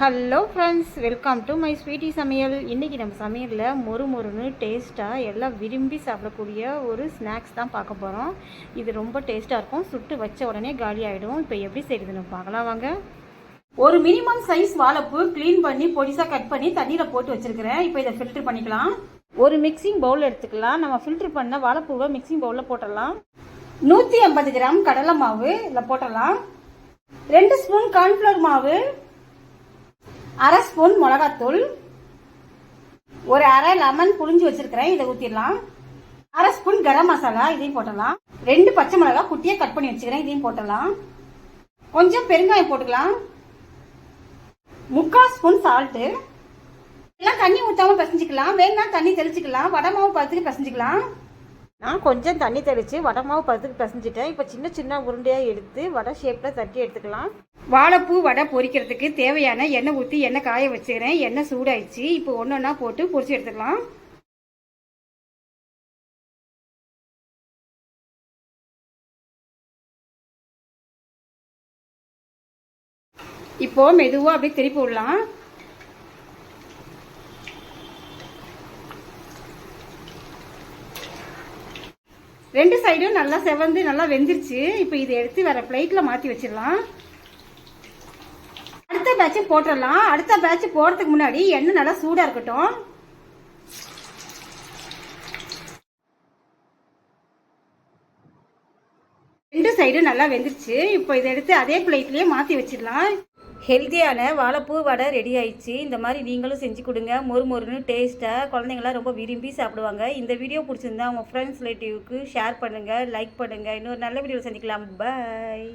Hello friends welcome to my sweety சமையல். இன்றைக்கி நம்ம சமையலில் மொறு மொறுன்னு டேஸ்ட்டாக எல்லாம் விரும்பி சாப்பிடக்கூடிய ஒரு ஸ்நாக்ஸ் தான் பார்க்க போகிறோம் இது ரொம்ப டேஸ்ட்டாக இருக்கும். சுட்டு வச்ச உடனே காலி ஆகிடும் இப்போ எப்படி செய்யுதுன்னு பார்க்கலாம் வாங்க. ஒரு மினிமம் சைஸ் வாழைப்பூ க்ளீன் பண்ணி பொடிசாக கட் பண்ணி தண்ணியில் போட்டு வச்சுருக்கிறேன். இப்போ இதை ஃபில்டர் பண்ணிக்கலாம். ஒரு மிக்சிங் பவுல் எடுத்துக்கலாம். நம்ம ஃபில்டர் பண்ண வாழைப்பூவை மிக்சிங் பவுலில் போட்டுடலாம். நூற்றி ஐம்பது கிராம் கடலை மாவு இதில் போட்டுடலாம். ரெண்டு ஸ்பூன் கார்ன்ஃப்ளவர் மாவு. அரை ஸ்பூன் மிளகாத்தூள். ஒரு அரை லெமன் புளிஞ்சு வச்சிருக்கிறேன் இதை ஊற்றிடலாம் அரை ஸ்பூன் கரம் மசாலா இதையும் போட்டலாம் ரெண்டு பச்சை மிளகா குட்டியாக கட் பண்ணி வச்சுக்கிறேன் இதையும் போட்டலாம் கொஞ்சம் பெருங்காயம் போட்டுக்கலாம். முக்கால் ஸ்பூன் சால்ட்டு எல்லாம் தண்ணி ஊற்றாம பிசைஞ்சிக்கலாம். வேணா தண்ணி தெளிச்சிக்கலாம். வடை பார்த்துட்டு பத்துக்கு பிசைஞ்சிக்கலாம். நான் கொஞ்சம் தண்ணி தெளித்து வடை மாவு பத்துக்கு பிசைஞ்சிட்டேன். இப்போ சின்ன சின்ன உருண்டையாக எடுத்து வடை ஷேப்பில் தட்டி எடுத்துக்கலாம். வாழைப்பூ வடை பொரிக்கிறதுக்கு தேவையான எண்ணெய் ஊற்றி எண்ணெய் காய வச்சுக்கிறேன். எண்ணெய் சூடாயிடுச்சு. இப்போ ஒன்று ஒன்றா போட்டு பொரிச்சு எடுத்துக்கலாம். இப்போ மெதுவாக அப்படியே திருப்பி விடலாம். ரெண்டு சைடும் நல்லா செவந்து நல்லா வெந்துருச்சு. இப்போ இதை எடுத்து வேற பிளேட்டில் மாற்றி வச்சிடலாம். அடுத்த பேட்சும் போட்டுடலாம். அடுத்த பேட்ச் போடுறதுக்கு முன்னாடி எண்ணெய் நல்லா சூடாக இருக்கட்டும். ரெண்டு சைடும் நல்லா வெந்துருச்சு. இப்போ இதை எடுத்து அதே பிளேட்லேயே மாற்றி வச்சிடலாம். ஹெல்த்தியான வாழைப்பூ வடை ரெடி ஆயிடுச்சு. இந்த மாதிரி நீங்களும் செஞ்சு கொடுங்க. மொறு மொறுன்னு டேஸ்ட்டாக குழந்தைங்களாம் ரொம்ப விரும்பி சாப்பிடுவாங்க. இந்த வீடியோ பிடிச்சிருந்தா உங்கள் ஃப்ரெண்ட்ஸ் ரிலேட்டிவ்க்கு ஷேர் பண்ணுங்கள் லைக் பண்ணுங்கள் இன்னொரு நல்ல வீடியோவில் சந்திக்கலாம். பாய்